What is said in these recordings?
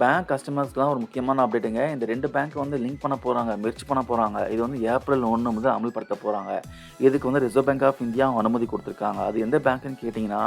Bank கஸ்டமர்ஸ்க்குலாம் ஒரு முக்கியமான அப்டேட்டுங்க இந்த ரெண்டு பேங்க்கை வந்து லிங்க் பண்ண போகிறாங்க மெர்ச் பண்ண போகிறாங்க இது வந்து ஏப்ரல் ஒன்று முதல் அமல்படுத்த போகிறாங்க இதுக்கு வந்து ரிசர்வ் பேங்க் ஆஃப் இந்தியா அனுமதி கொடுத்துருக்காங்க. அது எந்த பேங்க்னு கேட்டிங்கன்னா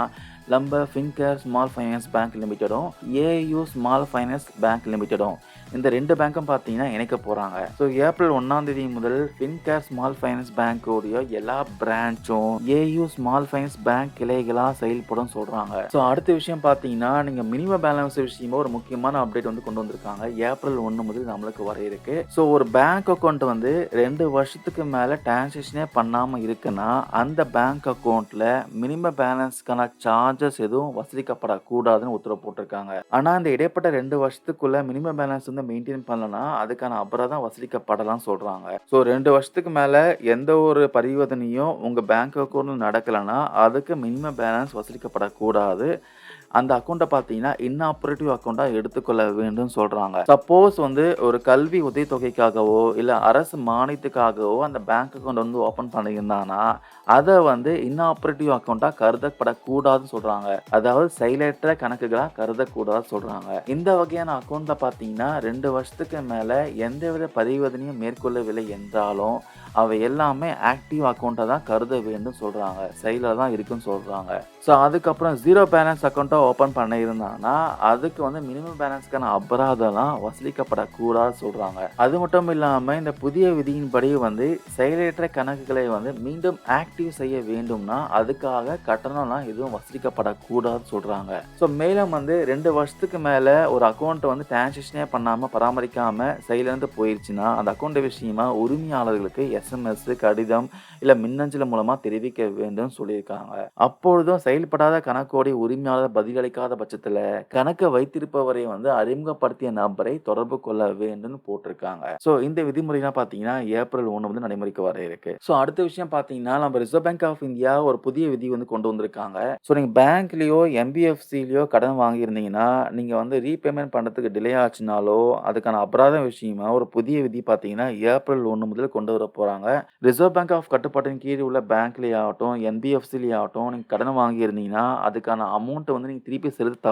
நம்ம ஃபின்கேர் ஸ்மால் ஃபைனான்ஸ் பேங்க் லிமிட்டடும் ஏயு ஸ்மால் ஃபைனான்ஸ் பேங்க் லிமிட்டடும் இந்த ரெண்டு பேங்க்கும் பார்த்தீங்கன்னா இணைக்க போகிறாங்க ஸோ ஏப்ரல் ஒன்றாம் தேதி முதல் ஃபின்கேர் ஸ்மால் ஃபைனான்ஸ் பேங்க்கோடைய எல்லா பிரான்ச்சும் ஏயு ஸ்மால் ஃபைனான்ஸ் பேங்க் கிளைகளாக செயல்படும் சொல்கிறாங்க ஸோ அடுத்த விஷயம் பார்த்தீங்கன்னா நீங்கள் மினிமம் பேலன்ஸ் விஷயமா ஒரு முக்கியமான அப்டேட் வந்து கொண்டு வந்திருக்காங்க. ஏப்ரல் ஒன்று முதல் நம்மளுக்கு வர இருக்கு. ஸோ ஒரு பேங்க் அக்கௌண்ட் வந்து ரெண்டு வருஷத்துக்கு மேலே டிரான்சாக்ஷனே பண்ணாமல் இருக்குன்னா அந்த பேங்க் அக்கௌண்ட்டில் மினிமம் பேலன்ஸ்க்கான சார்ஜஸ் எதுவும் வசூலிக்கப்படக்கூடாதுன்னு உத்தரவு போட்டிருக்காங்க. ஆனால் இந்த இடைப்பட்ட ரெண்டு வருஷத்துக்குள்ள மினிமம் பேலன்ஸ் வந்து மெயின்டைன் பண்ணலன்னா அதுக்கான அபராதம் வசூலிக்கப்படலாம் சொல்கிறாங்க ஸோ ரெண்டு வருஷத்துக்கு மேலே எந்த ஒரு பரிவர்த்தனையும் உங்கள் பேங்க் அக்கௌண்ட் நடக்கலைன்னா அதுக்கு மினிமம் பேலன்ஸ் வசூலிக்கப்படக்கூடாது அந்த அக்கௌண்ட்டை பார்த்தீங்கன்னா இன்ஆப்ரேட்டிவ் அக்கௌண்ட்டாக எடுத்துக்கொள்ள வேண்டும் சொல்கிறாங்க சப்போஸ் வந்து ஒரு கல்வி உதவித்தொகைக்காகவோ இல்லை அரசு மானியத்துக்காகவோ அந்த பேங்க் அக்கௌண்ட் வந்து ஓப்பன் பண்ணியிருந்தாங்கன்னா அதை வந்து இன்ஆப்ரேட்டிவ் அக்கௌண்ட்டாக கருதப்படக்கூடாதுன்னு சொல்கிறாங்க அதாவது செயலற்ற கணக்குகளாக கருதக்கூடாதுன்னு சொல்கிறாங்க இந்த வகையான அக்கௌண்ட்டில் பார்த்தீங்கன்னா ரெண்டு வருஷத்துக்கு மேலே எந்தவித பரிவர்த்தனையும் மேற்கொள்ளவில்லை என்றாலும் அவை எல்லாமே ஆக்டிவ் அக்கௌண்ட்டை தான் கருத வேண்டும் சொல்கிறாங்க செயலில் தான் இருக்குன்னு சொல்கிறாங்க ஸோ அதுக்கப்புறம் ஜீரோ பேலன்ஸ் அக்கௌண்ட்டை ஓப்பன் பண்ணியிருந்தாங்கன்னா அதுக்கு வந்து மினிமம் பேலன்ஸ்க்கான அபராதம்லாம் வசூலிக்கப்படக்கூடாது சொல்கிறாங்க அது மட்டும் இல்லாமல் இந்த புதிய விதியின்படி வந்து செயலற்ற கணக்குகளை வந்து மீண்டும் ஆக்டிவ் செய்ய வேண்டும்னா அதுக்காக கட்டணம்லாம் எதுவும் வசூலிக்கப்படக்கூடாதுன்னு சொல்கிறாங்க ஸோ மேலும் வந்து ரெண்டு வருஷத்துக்கு மேலே ஒரு அக்கௌண்ட்டை வந்து டிரான்சாக்ஷனே பண்ணாமல் பராமரிக்காமல் செயலிருந்து போயிடுச்சுன்னா அந்த அக்கௌண்ட் விஷயமா உரிமையாளர்களுக்கு எஸ்எம்எஸ் கடிதம் இல்லை மின்னஞ்சல் மூலமாக தெரிவிக்க வேண்டும் சொல்லியிருக்காங்க. அப்பொழுதும் செயல்படாத கணக்கோடைய உரிமையாளர் பதிலளிக்காத பட்சத்தில் கணக்கை வைத்திருப்பவரை வந்து அறிமுகப்படுத்திய நபரை தொடர்பு கொள்ள வேண்டும் போட்டிருக்காங்க. ஸோ இந்த விதிமுறைலாம் பார்த்தீங்கன்னா ஏப்ரல் ஒன்று வந்து நடைமுறைக்கு வர இருக்கு. ஸோ அடுத்த விஷயம் பார்த்தீங்கன்னா நம்ம ரிசர்வ் பேங்க் ஆஃப் இந்தியா ஒரு புதிய விதி வந்து கொண்டு வந்திருக்காங்க. ஸோ நீங்கள் பேங்க்லேயோ எம்பிஎஃப்சிலேயோ கடன் வாங்கியிருந்தீங்கன்னா நீங்கள் வந்து ரீபேமெண்ட் பண்ணுறதுக்கு டிலே ஆச்சுனாலோ அதுக்கான அபராத விஷயமா ஒரு புதிய விதி பார்த்தீங்கன்னா ஏப்ரல் ஒன்று முதல் கொண்டு வர போகிறாங்க ரிசர்வ் பேங்க் ஆஃப் கட்டுப்பாட்டின் கீழ் உள்ள பேங்க்லேயே ஆகட்டும் என்பிஎஃப்சிலேயே ஆகட்டும் நீங்கள் கடன் வாங்கியிருந்தீங்கன்னா அதுக்கான அமௌண்ட்டை வந்து நீங்கள் திருப்பி செலுத்த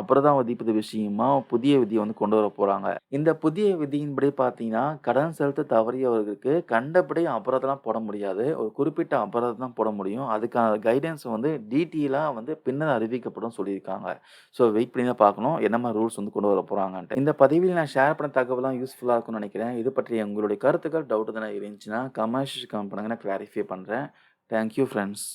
அப்புறம் தான் விதிப்பது விஷயமா புதிய விதியை வந்து கொண்டு வர போகிறாங்க இந்த புதிய விதியின்படி பார்த்தீங்கன்னா கடன் செலுத்த தவறியவர்களுக்கு கண்டபடி அபராதம்லாம் போட முடியாது. ஒரு குறிப்பிட்ட அபராதம் தான் போட முடியும். அதுக்கான கைடன்ஸ் வந்து டீட்டெயிலாக வந்து பின்னர் அறிவிக்கப்படும் சொல்லியிருக்காங்க. ஸோ வெயிட் பண்ணி தான் பார்க்கணும். என்ன மாதிரி ரூல்ஸ் வந்து கொண்டு வர போகிறாங்கன்ட்டு இந்த பதிவில் நான் ஷேர் பண்ண தகவலாம் யூஸ்ஃபுல்லாக இருக்கும்னு நினைக்கிறேன். இது பற்றிய உங்களுடைய கருத்துக்கள் டவுட் தானே இருந்துச்சுன்னா கமர்ஷியல் கம்பெனிங்க நான் கிளாரிஃபை பண்ணுறேன் தேங்க்யூ ஃப்ரெண்ட்ஸ்